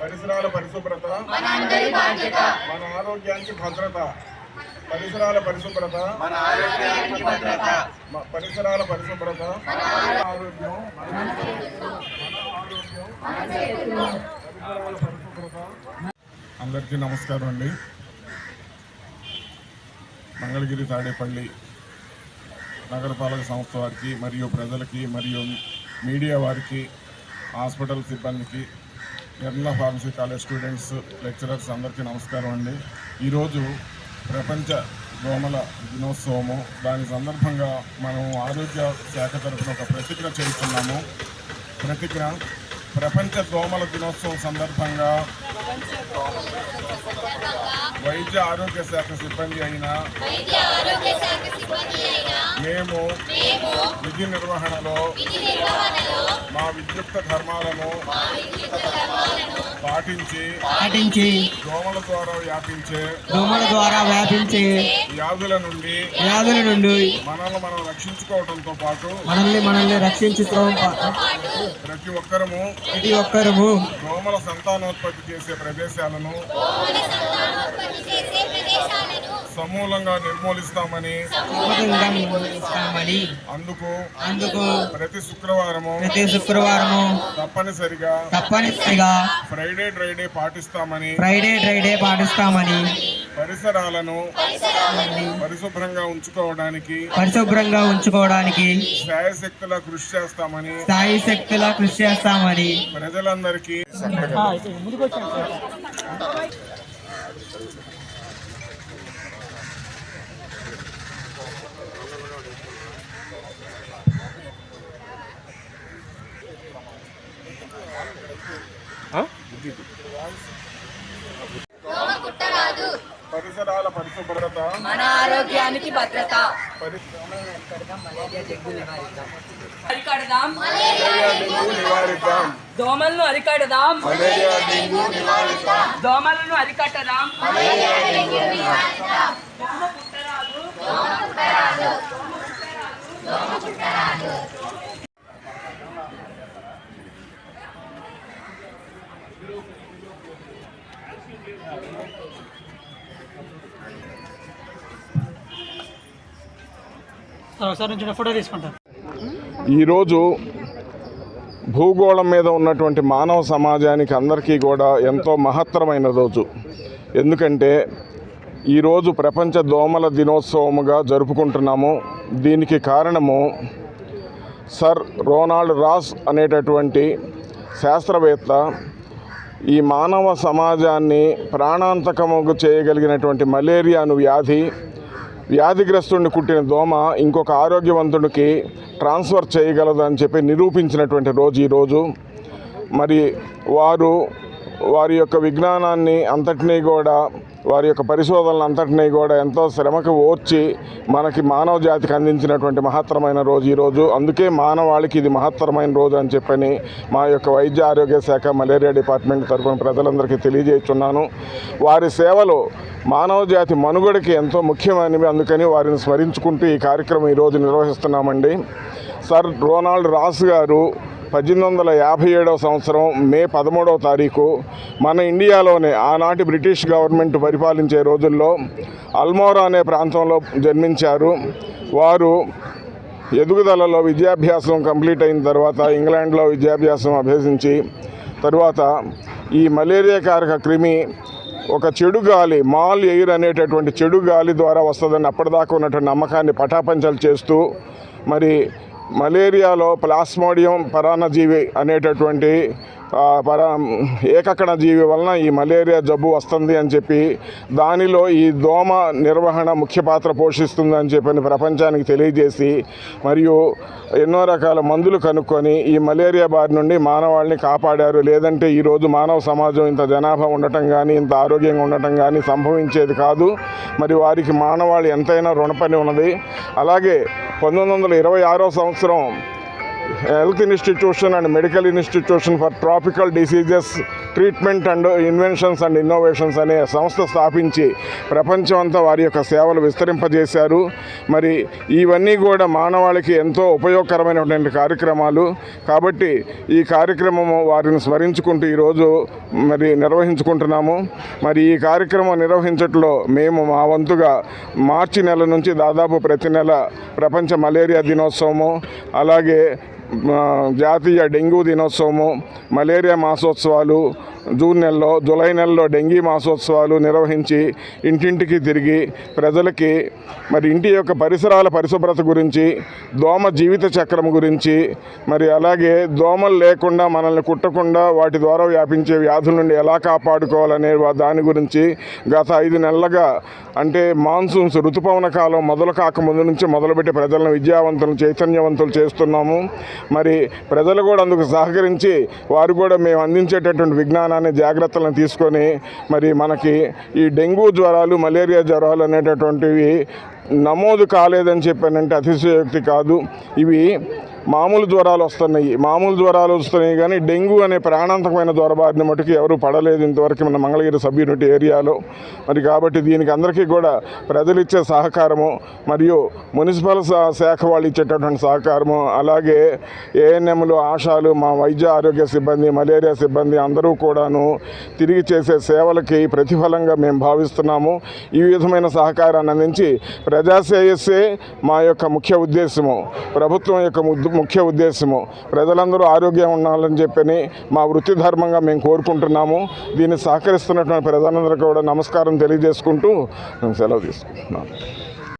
పరిసరాల పరిశుభ్రత. మన ఆరోగ్యానికి భద్రత. పరిసరాల పరిశుభ్రత. మన ఆరోగ్యానికి భద్రత. పరిసరాల పరిశుభ్రత. మన ఆరోగ్యం. అందరికీ నమస్కారం అండి. మంగళగిరి తాడేపల్లి నగరపాలక సంస్థ వారికి మరియు ప్రజలకి మరియు మీడియా వారికి హాస్పిటల్ సిబ్బందికి Nirmala pharmacy college students lecturers అందరికీ నమస్కారం అండి. ఈరోజు ప్రపంచ దోమల దినోత్సవము. దాని సందర్భంగా మనం ఆరోగ్య శాఖ తరఫున ఒక ప్రతిజ్ఞ చేస్తున్నాము. ప్రతిజ్ఞ ప్రపంచ దోమల దినోత్సవం సందర్భంగా వైద్య ఆరోగ్య శాఖ సిబ్బంది అయిన వైద్య ఆరోగ్య శాఖ సిబ్బంది అయిన మేము విధి నిర్వహణలో విధి నిర్వహణలో మా విద్యుక్త ధర్మాలను మా విద్యుత్ ధర్మాలను పాటించి పాటించి దోమల ద్వారా వ్యాపించే దోమల ద్వారా వ్యాపించే వ్యాధుల నుండి వ్యాధుల నుండి మనల్ని మనం రక్షించుకోవడంతో పాటు మనల్ని మనల్ని రక్షించుకో ప్రతి ఒక్కరము ప్రతి ఒక్కరము దోమల సంతానోత్పత్తి చేసే ప్రదేశాలను సమూలంగా నిర్మూలిస్తామని సమూలంగా నిర్వహిస్తామని అందుకు అందుకు ప్రతి శుక్రవారము ప్రతి శుక్రవారము తప్పనిసరిగా తప్పనిసరిగా ఫ్రైడే డ్రైడే పాటిస్తామని ఫ్రైడే డ్రైడే పాటిస్తామని పరిసరాలను పరిశుభ్రంగా ఉంచుకోవడానికి పరిశుభ్రంగా ఉంచుకోవడానికి శాయశక్తులా కృషి చేస్తామని స్థాయి శక్తిలా కృషి చేస్తామని ప్రజలందరికీ పరిసరాల పరిశుభ్రత. మన ఆరోగ్యానికి భద్రత. అరికడదాం. నివారిద్దాం. దోమలను అరికడదాం. దోమలను ఒకసారి నుంచి ఫోటో ఈరోజు భూగోళం మీద ఉన్నటువంటి మానవ సమాజానికి అందరికీ కూడా ఎంతో మహత్తరమైన రోజు. ఎందుకంటే ఈరోజు ప్రపంచ దోమల దినోత్సవముగా జరుపుకుంటున్నాము. దీనికి కారణము సర్ రోనాల్డ్ రాస్ అనేటటువంటి శాస్త్రవేత్త ఈ మానవ సమాజాన్ని ప్రాణాంతకము చేయగలిగినటువంటి మలేరియాను వ్యాధి వ్యాధిగ్రస్తుడిని కుట్టిన దోమ ఇంకొక ఆరోగ్యవంతుడికి ట్రాన్స్ఫర్ చేయగలదు అని చెప్పి నిరూపించినటువంటి రోజు ఈరోజు మరి వారు వారి యొక్క విజ్ఞానాన్ని అంతటినీ కూడా వారి యొక్క పరిశోధనలు అంతటినీ కూడా ఎంతో శ్రమకు ఓర్చి మనకి మానవ జాతికి అందించినటువంటి మహత్తరమైన రోజు ఈరోజు అందుకే మానవాళికి ఇది మహత్తరమైన రోజు అని చెప్పని మా యొక్క వైద్య ఆరోగ్య శాఖ మలేరియా డిపార్ట్మెంట్ తరఫున ప్రజలందరికీ తెలియజేస్తున్నాను. వారి సేవలు మానవ జాతి మనుగడకి ఎంతో ముఖ్యమైనవి. అందుకని వారిని స్మరించుకుంటూ ఈ కార్యక్రమం ఈరోజు నిర్వహిస్తున్నామండి. సర్ రోనాల్డ్ రాస్ గారు పద్దెనిమిది వందల యాభై ఏడవ సంవత్సరం మే పదమూడవ తారీఖు మన ఇండియాలోనే ఆనాటి బ్రిటిష్ గవర్నమెంట్ పరిపాలించే రోజుల్లో అల్మోరా అనే ప్రాంతంలో జన్మించారు. వారు ఎదుగుదలలో విద్యాభ్యాసం కంప్లీట్ అయిన తర్వాత ఇంగ్లాండ్లో విద్యాభ్యాసం అభ్యసించి తరువాత ఈ మలేరియా కారక క్రిమి ఒక చెడు గాలి మాల్ ఎయిర్ అనేటటువంటి చెడు గాలి ద్వారా వస్తుందని అప్పటిదాకా ఉన్నటువంటి నమ్మకాన్ని పటాపంచలు చేస్తూ మరి మలేరియాలో ప్లాస్మోడియం పరాన్నజీవి అనేటటువంటి పరా ఏకకణ జీవి వలన ఈ మలేరియా జబ్బు వస్తుంది అని చెప్పి దానిలో ఈ దోమ నిర్వహణ ముఖ్య పాత్ర పోషిస్తుంది అని చెప్పని ప్రపంచానికి తెలియజేసి మరియు ఎన్నో రకాల మందులు కనుక్కొని ఈ మలేరియా బారి నుండి మానవాళిని కాపాడారు. లేదంటే ఈరోజు మానవ సమాజం ఇంత జనాభా ఉండటం కానీ ఇంత ఆరోగ్యంగా ఉండటం కానీ సంభవించేది కాదు. మరి వారికి మానవాళి ఎంతైనా రుణపని ఉన్నది. అలాగే పంతొమ్మిది వందల ఇరవై ఆరో సంవత్సరం health institution and medical institution for tropical diseases treatment and inventions and innovations అనే సంస్థ స్థాపించి ప్రపంచం అంతా వారి యొక్క సేవలు విస్తరింపజేశారు. మరి ఇవన్నీ కూడా మానవాళికి ఎంతో ఉపయోగకరమైనటువంటి కార్యక్రమాలు. కాబట్టి ఈ కార్యక్రమము వారిని స్మరించుకుంటూ ఈరోజు మరి నిర్వహించుకుంటున్నాము. మరి ఈ కార్యక్రమం నిర్వహించట్లో మేము మా వంతుగా మార్చి నెల నుంచి దాదాపు ప్రతి నెల ప్రపంచ మలేరియా దినోత్సవము అలాగే జాతీయ డెంగ్యూ దినోత్సవము మలేరియా మాసోత్సవాలు జూన్ నెలలో జూలై నెలలో డెంగీ మాసోత్సవాలు నిర్వహించి ఇంటింటికి తిరిగి ప్రజలకి మరి ఇంటి యొక్క పరిసరాల పరిశుభ్రత గురించి దోమ జీవిత చక్రం గురించి మరి అలాగే దోమలు లేకుండా మనల్ని కుట్టకుండా వాటి ద్వారా వ్యాపించే వ్యాధుల నుండి ఎలా కాపాడుకోవాలనే వా- దాని గురించి గత ఐదు నెలలుగా అంటే మాన్సూన్స్ ఋతుపవన కాలం మొదలు కాకముందు నుంచి మొదలుపెట్టి ప్రజలను విద్యావంతులు చైతన్యవంతులు చేస్తున్నాము. మరి ప్రజలు కూడా అందుకు సహకరించి వారు కూడా మేము అందించేటటువంటి విజ్ఞానాన్ని జాగ్రత్తలను తీసుకొని మరి మనకి ఈ డెంగ్యూ జ్వరాలు మలేరియా జ్వరాలు అనేటటువంటివి నమోదు కాలేదని చెప్పానంటే అతిశయోక్తి కాదు. ఇవి మామూలు జ్వరాలు వస్తున్నాయి. మామూలు జ్వరాలు వస్తున్నాయి కానీ డెంగ్యూ అనే ప్రాణాంతకమైన జ్వరబారిన మటుకు ఎవరు పడలేదు ఇంతవరకు మన మంగళగిరి సబ్ యూనిట్ ఏరియాలో. మరి కాబట్టి దీనికి అందరికీ కూడా ప్రజలు ఇచ్చే సహకారము మరియు మున్సిపల్ శా- శాఖ వాళ్ళు ఇచ్చేటటువంటి సహకారము అలాగే ఏఎన్ఎంలు ఆశాలు మా వైద్య ఆరోగ్య సిబ్బంది మలేరియా సిబ్బంది అందరూ కూడాను తిరిగి చేసే సేవలకి ప్రతిఫలంగా మేము భావిస్తున్నాము. ఈ విధమైన సహకారాన్ని అందించి ప్రజాశ్రేయస్సే మా యొక్క ముఖ్య ఉద్దేశము ప్రభుత్వం యొక్క ముద్దు- ముఖ్య ఉద్దేశము ప్రజలందరూ ఆరోగ్యం ఉండాలని చెప్పని మా వృత్తి ధర్మంగా మేము కోరుకుంటున్నాము. దీన్ని సహకరిస్తున్నటువంటి ప్రజలందరికీ కూడా నమస్కారం తెలియజేసుకుంటూ నేను సెలవు తీసుకుంటున్నాను.